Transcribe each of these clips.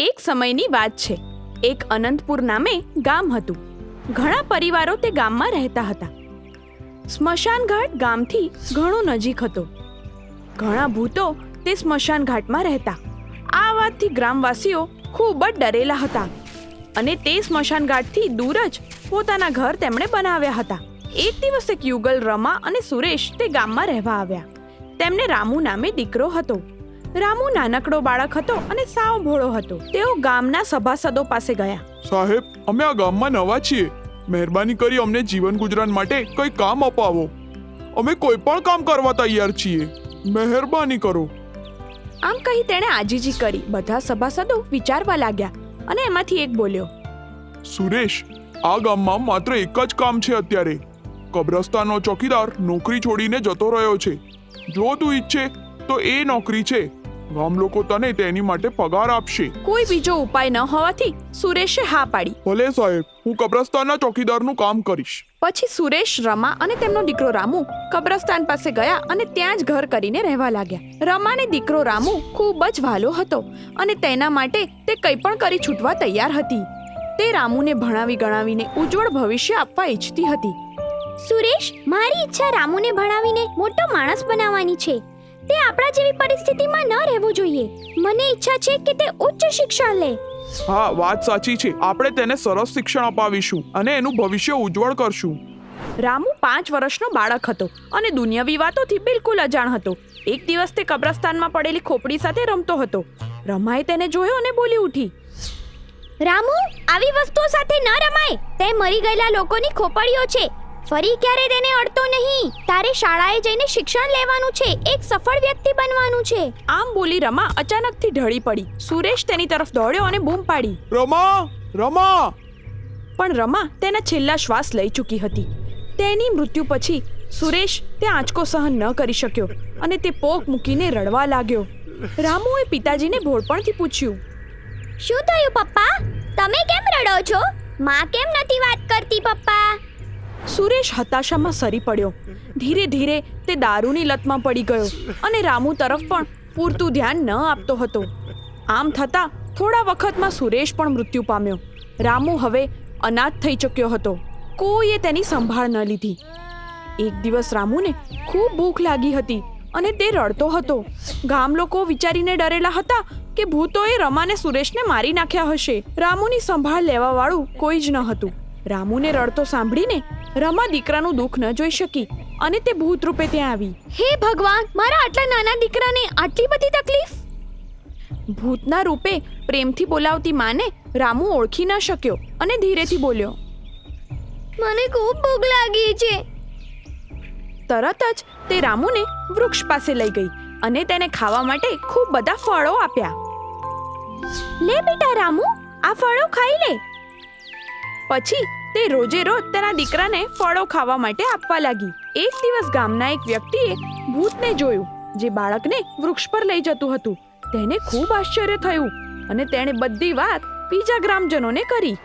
એક સમયની વાત છે. એક અનંતપુર નામે ગામ હતું. ઘણા પરિવારો તે ગામમાં રહેતા હતા. સ્મશાન ઘાટ ગામથી ઘણો નજીક હતો. ઘણા ભૂતો તે સ્મશાન ઘાટમાં રહેતા. આ વાતથી ગ્રામવાસીઓ ખૂબ જ ડરેલા હતા અને તે સ્મશાન ઘાટથી દૂર જ પોતાના ઘર તેમણે બનાવ્યા હતા. એક દિવસ એક યુગલ રમા અને સુરેશ તે ગામમાં રહેવા આવ્યા. તેમને રામુ નામે દીકરો હતો. રામુ નાનકડો બાળક હતો અને સાવ ભોળો હતો. તેઓ ગામના સભાસદો પાસે ગયા. સાહેબ અમે આ ગામમાં નવા છીએ. મહેરબાની કરી અમને જીવન ગુજરાન માટે કંઈ કામ અપાવો. અમે કોઈ પણ કામ કરવા તૈયાર છીએ. મહેરબાની કરો. આમ કહી તેણે આજીજી કરી બધા સભાસદો વિચારવા લાગ્યા અને એમાંથી એક બોલ્યો. સુરેશ આ ગામમાં માત્ર એક જ કામ છે અત્યારે. કબ્રસ્તાનનો ચોકીદાર નોકરી છોડીને જતો રહ્યો છે. જો તું ઈચ્છે તો એ નોકરી છે. ગામ લોકો તને તેની માટે પગાર આપશે. કોઈ બીજો ઉપાય ન હોવાથી સુરેશે હા પાડી. ભલે સાહેબ હું કબ્રસ્તાનના ચોકીદારનું કામ કરીશ. પછી સુરેશ રમા અને તેમનો દીકરો રામુ કબ્રસ્તાન પાસે ગયા અને ત્યાં જ ઘર કરીને રહેવા લાગ્યા. રમાને દીકરો રામુ ખૂબ જ વાલો હતો અને તેના માટે તે કંઈ પણ કરી છૂટવા તૈયાર હતી. તે રામુને ભણાવી ગણાવીને ઉજ્જવળ ભવિષ્ય આપવા ઈચ્છતી હતી. સુરેશ મારી ઈચ્છા રામુને ભણાવીને મોટો માણસ બનાવવાની છે. તે આપણા જેવી પરિસ્થિતિમાં ન રહેવું જોઈએ. મને ઈચ્છા છે કે તે ઉચ્ચ શિક્ષણ લે. હા વાત સાચી છે. આપણે તેને સરસ શિક્ષણ અપાવીશું અને એનું ભવિષ્ય ઉજ્જવળ કરશું. રામુ પાંચ વર્ષનો બાળક હતો અને દુનિયાવી વાતોથી બિલકુલ અજાણ હતો. એક દિવસ તે કબ્રસ્તાનમાં પડેલી ખોપડી સાથે રમતો હતો. રમાએ તેને જોયો અને બોલી ઉઠી. રામુ આવી વસ્તુઓ સાથે ન રમાય. તે મરી ગયેલા લોકોની ખોપડીઓ છે. ફરી ક્યારે તેને અડતો નહીં? તારે શાળાએ જઈને શિક્ષણ લેવાનું છે એક સફળ વ્યક્તિ બનવાનું છે. આમ બોલી રમા અચાનકથી ઢળી પડી. સુરેશ તેની તરફ દોડ્યો અને બૂમ પાડી. રમા રમા. પણ રમા તેના છેલ્લા શ્વાસ લઈ ચૂકી હતી. તેની મૃત્યુ પછી સુરેશ તે આંચકો સહન ન કરી શક્યો અને તે પોક મૂકીને રડવા લાગ્યો. રામુએ પિતાજીને ભોળપણથી પૂછ્યું. શું થયું પપ્પા? તમે કેમ રડો છો? માં કેમ નથી વાત કરતી પપ્પા? સુરેશ હતાશામાં સરી પડ્યો. ધીરે ધીરે તે દારૂની લતમાં પડી ગયો અને રામુ તરફ પણ પૂરતું ધ્યાન ન આપતો હતો. આમ થતાં થોડા વખતમાં સુરેશ પણ મૃત્યુ પામ્યો. રામુ હવે અનાથ થઈ ચૂક્યો હતો. કોઈએ તેની સંભાળ ન લીધી. એક દિવસ રામુને ખૂબ ભૂખ લાગી હતી અને તે રડતો હતો. ગામ લોકો વિચારીને ડરેલા હતા કે ભૂતોએ રમાને સુરેશને મારી નાખ્યા હશે. રામુની સંભાળ લેવાવાળું કોઈ જ ન હતું. રામુને રડતો સાંભળીને રમા દીકરાનું દુઃખ ન જોઈ શકી અને તે ભૂત રૂપે ત્યાં આવી. હે ભગવાન મારા આટલા નાના દીકરાને આટલી બધી તકલીફ? ભૂતના રૂપે પ્રેમથી બોલાવતી માને રામુ ઓળખી ન શક્યો અને ધીરેથી બોલ્યો મને ખૂબ ભૂખ લાગી છે. તરત જ તે રામુને વૃક્ષ પાસે લઈ ગઈ અને તેને ખાવા માટે ખૂબ બધા ફળો આપ્યા. લે બેટા રામુ આ ફળો ખાઈ લે. પછી તે રોજે રોજ તેના દીકરાને ફળો ખાવા માટે આપવા લાગી. એક દિવસ ગામના એક વ્યક્તિએ ભૂતને જોયું જે બાળકને વૃક્ષ પર લઈ જતું હતું. તેને ખૂબ આશ્ચર્ય થયું અને તેણે બધી વાત બીજા ગ્રામજનોને કરી.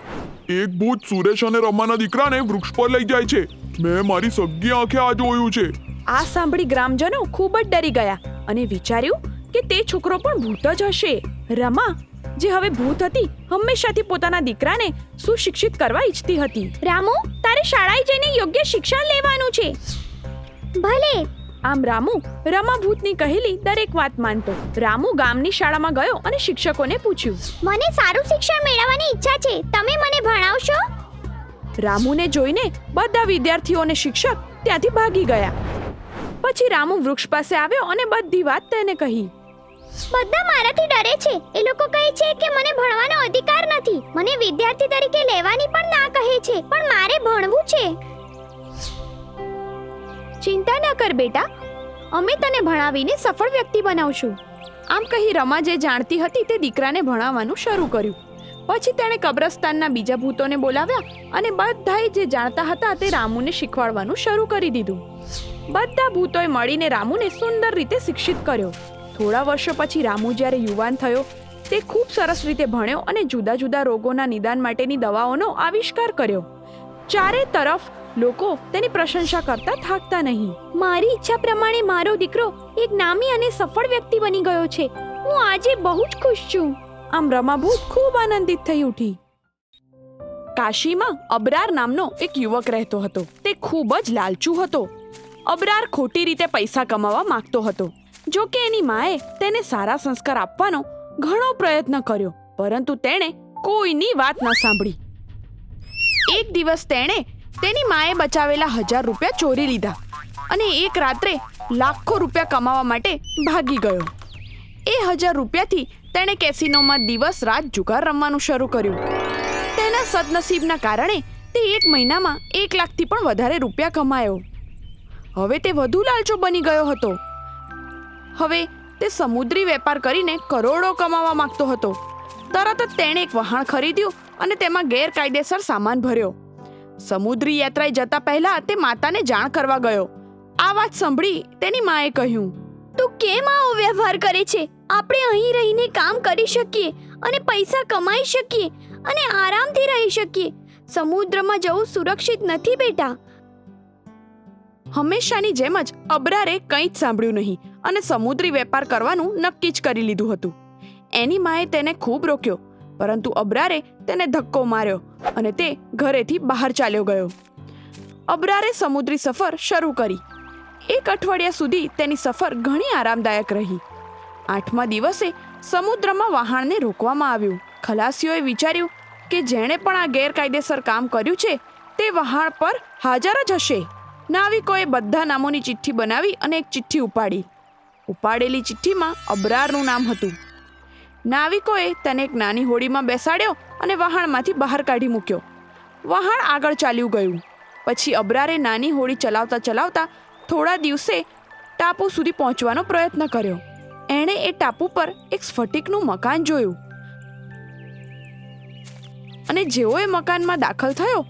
એક ભૂત સુરેશ અને રમાના દીકરાને વૃક્ષ પર લઈ જાય છે. મેં મારી સગી આંખે આ જોયું છે. આ સાંભળી ગ્રામજનો ખૂબ જ ડરી ગયા અને વિચાર્યું કે તે છોકરો પણ ભૂત જ હશે. રમા જે હવે ભૂત હતી હંમેશાથી પોતાના દીકરાને સુશિક્ષિત કરવા ઈચ્છતી હતી. રામુ તારે શાળાએ જઈને યોગ્ય શિક્ષણ લેવાનું છે. ભલે. આમ રામુ રમા ભૂતની કહેલી દરેક વાત માનતો. રામુ ગામની શાળામાં ગયો અને શિક્ષકોને પૂછ્યું. મને સારું શિક્ષણ મેળવવાની ઈચ્છા છે. તમે મને ભણાવશો? રામુને જોઈને બધા વિદ્યાર્થીઓ અને શિક્ષક ત્યાંથી ભાગી ગયા. પછી રામુ વૃક્ષ પાસે આવ્યો અને બધી વાત તેને કહી. બધા મારાથી ડરે છે. એ લોકો કહે છે કે મને ભણવાનો અધિકાર નથી. મને વિદ્યાર્થી તરીકે લેવાની પણ ના કહે છે, પણ મારે ભણવું છે. ચિંતા ન કર બેટા. અમે તને ભણાવીને સફળ વ્યક્તિ બનાવશું. આમ કહી રમા જે જાણતી હતી તે દીકરાને ભણાવવાનું શરૂ કર્યું. પછી તેણે કબ્રસ્તાનના બીજા ભૂતોને બોલાવ્યા અને બધાએ જે જાણતા હતા તે રામુને શીખવાડવાનું શરૂ કરી દીધું. બધા ભૂતોએ મળીને રામુને સુંદર રીતે શિક્ષિત કર્યો. થોડા વર્ષો પછી રામુ જ્યારે યુવાન થયો તે ખૂબ સરસ રીતે ભણ્યો અને જુદા જુદા રોગોના નિદાન માટેની દવાઓનો આવિષ્કાર કર્યો. ચારે તરફ લોકો તેની પ્રશંસા કરતા થાકતા નહીં. મારી ઈચ્છા પ્રમાણે મારો દીકરો એક નામી અને સફળ વ્યક્તિ બની ગયો છે. હું આજે બહુ જ ખુશ છું. આમ રમાભૂત ખૂબ આનંદિત થઈ ઉઠી. કાશીમાં અબરાર નામનો એક યુવક રહેતો હતો. તે ખૂબ જ લાલચુ હતો. અબરાર ખોટી રીતે પૈસા કમાવા માંગતો હતો. જો કે એની માએ તેને સારા સંસ્કાર આપવાનો ઘણો પ્રયત્ન કર્યો, પરંતુ તેણે કોઈની વાત ન સાંભળી. એક દિવસ તેણે તેની માએ બચાવેલા હજાર રૂપિયા ચોરી લીધા અને એક રાત્રે લાખો રૂપિયા કમાવા માટે ભાગી ગયો. એ હજાર રૂપિયાથી તેણે કેસિનોમાં દિવસ રાત જુગાર રમવાનું શરૂ કર્યું. તેના સદનસીબના કારણે તે એક મહિનામાં એક લાખથી પણ વધારે રૂપિયા કમાયો. હવે તે વધુ લાલચો બની ગયો હતો. હવે તે સમુદ્રી વેપાર કરીને કરોડો કમાવા માંગતો હતો. તરત જ તેણે એક વહાણ ખરીદ્યું અને તેમાં ગેરકાયદેસર સામાન ભર્યો. સમુદ્રી યાત્રાએ જતા પહેલા તે માતાને જાણ કરવા ગયો. આ વાત સાંભળી તેની માએ કહ્યું તું કેમ આવો વ્યવહાર કરે છે? આપણે અહીં રહીને કામ કરી શકીએ અને પૈસા કમાઈ શકીએ અને આરામથી રહી શકીએ. સમુદ્રમાં જવું સુરક્ષિત નથી બેટા. હંમેશાની જેમ જ અબરારે કંઈ જ સાંભળ્યું નહીં. અને સમુદ્રી વેપાર કરવાનું નક્કી જ કરી લીધું હતું. એની માએ તેને ખૂબ રોક્યો, પરંતુ અબરારે તેને ધક્કો માર્યો અને તે ઘરેથી બહાર ચાલ્યો ગયો. અબરારે સમુદ્રી સફર શરૂ કરી. એક અઠવાડિયા સુધી તેની સફર ઘણી આરામદાયક રહી. આઠમા દિવસે સમુદ્રમાં વહાણને રોકવામાં આવ્યું. ખલાસીઓએ વિચાર્યું કે જેણે પણ આ ગેરકાયદેસર કામ કર્યું છે, તે વહાણ પર હાજર જ હશે. નાવિકોએ બધા નામોની ચિઠ્ઠી બનાવી અને એક ચિઠ્ઠી ઉપાડી. ઉપાડેલી ચિઠ્ઠીમાં અબરારનું નામ હતું. નાવિકોએ તેને એક નાની હોડીમાં બેસાડ્યો અને વહાણમાંથી બહાર કાઢી મૂક્યો. વહાણ આગળ ચાલ્યું ગયું. પછી અબરારે નાની હોડી ચલાવતા ચલાવતા થોડા દિવસે ટાપુ સુધી પહોંચવાનો પ્રયત્ન કર્યો. એણે એ ટાપુ પર એક સ્ફટિકનું મકાન જોયું. અને જેઓ એ મકાનમાં દાખલ થયો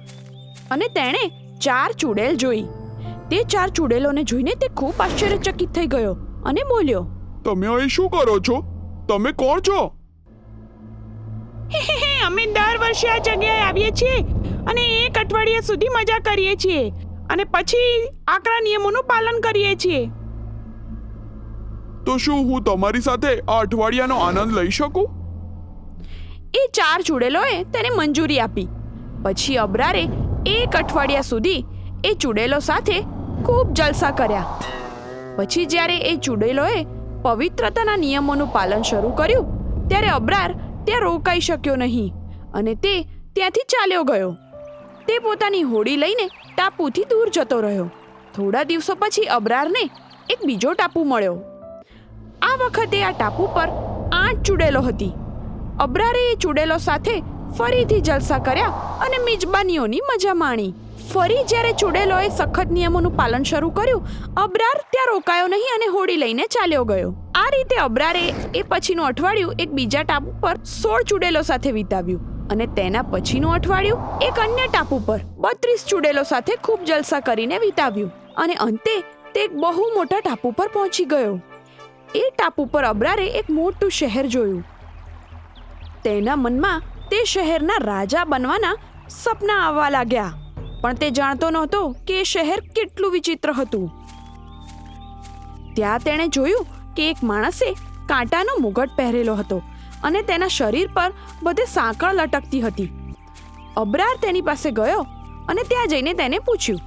અને તેણે ચાર ચૂડેલ જોઈ. તે ચાર ચૂડેલોને જોઈને તે ખૂબ આશ્ચર્યચકિત થઈ ગયો. અને બોલ્યો તમે અહીં શું કરો છો? તમે કોણ છો? અમે દર વર્ષે આ જગ્યાએ આવીએ છીએ અને એક અઠવાડિયા સુધી મજા કરીએ છીએ અને પછી આકરા નિયમોનું પાલન કરીએ છીએ. તો શું હું તમારી સાથે આ અઠવાડિયાનો આનંદ લઈ શકું? એ ચાર ચૂડેલોએ તેને મંજૂરી આપી. પછી અબરારે એક અઠવાડિયા સુધી એ ચૂડેલો સાથે ખૂબ જલસા કર્યા. પછી જ્યારે એ ચૂડેલોએ પવિત્રતાના નિયમોનું પાલન શરૂ કર્યું, ત્યારે અબરાર ત્યાં રોકાઈ શક્યો નહીં અને તે ત્યાંથી ચાલ્યો ગયો. તે પોતાની હોડી લઈને ટાપુથી દૂર જતો રહ્યો. થોડા દિવસો પછી અબરારને એક બીજો ટાપુ મળ્યો. આ વખતે આ ટાપુ પર આઠ ચુડેલો હતી. અબરારે એ ચૂડેલો સાથે ફરીથી જલસા કર્યા અને મિજબાનીઓની મજા માણી. ફરી જ્યારે ચૂડેલોએ સખત નિયમોનું પાલન શરૂ કર્યું, અબરાર ત્યાં રોકાયો નહીં અને હોડી લઈને ચાલ્યો ગયો. આ રીતે અબરારે એ પછીનું અઠવાડિયું એક બીજા ટાપુ પર સોળ ચુડેલો સાથે વિતાવ્યું અને તેના પછીનું અઠવાડિયું એક અન્ય ટાપુ પર બત્રીસ ચુડેલો સાથે ખૂબ જલસા કરીને વિતાવ્યું અને અંતે તે એક બહુ મોટા ટાપુ પર પહોંચી ગયો. એ ટાપુ પર અબરારે એક મોટું શહેર જોયું. તેના મનમાં તે શહેરના રાજા બનવાના સપના આવવા લાગ્યા. પણ તે જાણતો નહોતો કે એ શહેર કેટલું વિચિત્ર હતું. ત્યાં તેણે જોયું કે એક માણસે કાંટાનો મુગટ પહેરેલો હતો અને તેના શરીર પર બધે સાંકળ લટકતી હતી. અબરાર તેની પાસે ગયો અને ત્યાં જઈને તેને પૂછ્યું.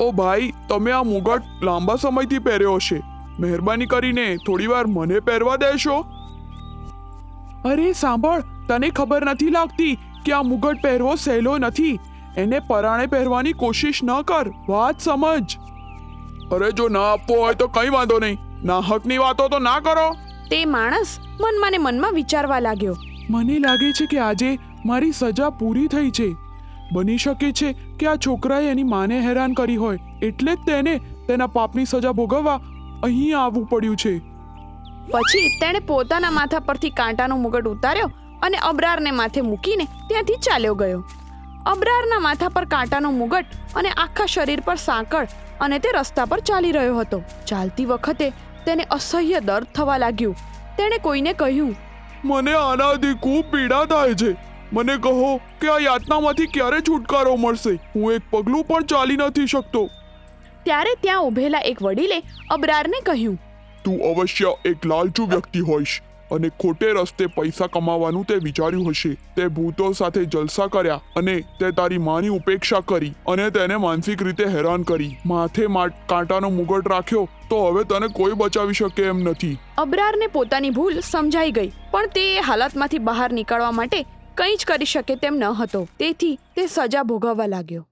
ઓ ભાઈ તમે આ મુગટ લાંબા સમયથી પહેર્યો હશે. મહેરબાની કરીને થોડીવાર મને પહેરવા દેશો. અરે સાંભળ તને ખબર નથી લાગતી કે આ મુગટ પહેરવો સહેલો નથી. એને પરાણે પહેરવાની કોશિશ ન કર. વાત સમજ. અરે જો ના આપવો હોય તો કઈ વાંધો નહીં. ના હકની વાતો તો ના કરો. તે માણસ મનમાંને મનમાં વિચારવા લાગ્યો. મને લાગે છે કે આજે મારી સજા પૂરી થઈ છે. બની શકે છે કે આ છોકરાએ એની માને હેરાન કરી હોય એટલે જ તેને તેના પાપની સજા ભોગવવા અહીં આવવું પડ્યું છે. પછી તેણે પોતાના માથા પરથી કાંટાનો મુગટ ઉતાર્યો અને અબરારને માથે મૂકીને ત્યાંથી ચાલ્યો ગયો. અબરારના માથા પર કાંટાનો મુગટ અને આખા શરીર પર સાંકળ અને તે રસ્તા પર ચાલી રહ્યો હતો. ચાલતી વખતે તેને અસહ્ય દર્દ થવા લાગ્યું. તેણે કોઈને કહ્યું મને આનાથી ખૂબ પીડા થાય છે. મને કહો કે આ યાતનામાંથી ક્યારે છુટકારો મળશે? હું એક પગલું પણ ચાલી નથી શકતો. ત્યારે ત્યાં ઊભેલા એક વડીલે અબરારને કહ્યું તું અવશ્ય એક લાલચુ વ્યક્તિ હોઈશ. અને ખોટે રસ્તે પૈસા કમાવાનું તે વિચાર્યું હશે. તે ભૂતો સાથે જલસા કર્યા અને તે તારી માની ઉપેક્ષા કરી અને તેને માનસિક રીતે હેરાન કરી. માથે કાંટાનો મુગટ રાખ્યો તો હવે તને કોઈ બચાવી શકે એમ નથી. અબરારને પોતાની ભૂલ સમજાઈ ગઈ, પણ તે હાલતમાંથી બહાર નીકળવા માટે કંઈ જ કરી શકે તેમ ન હતો. તેથી તે સજા ભોગવવા લાગ્યો.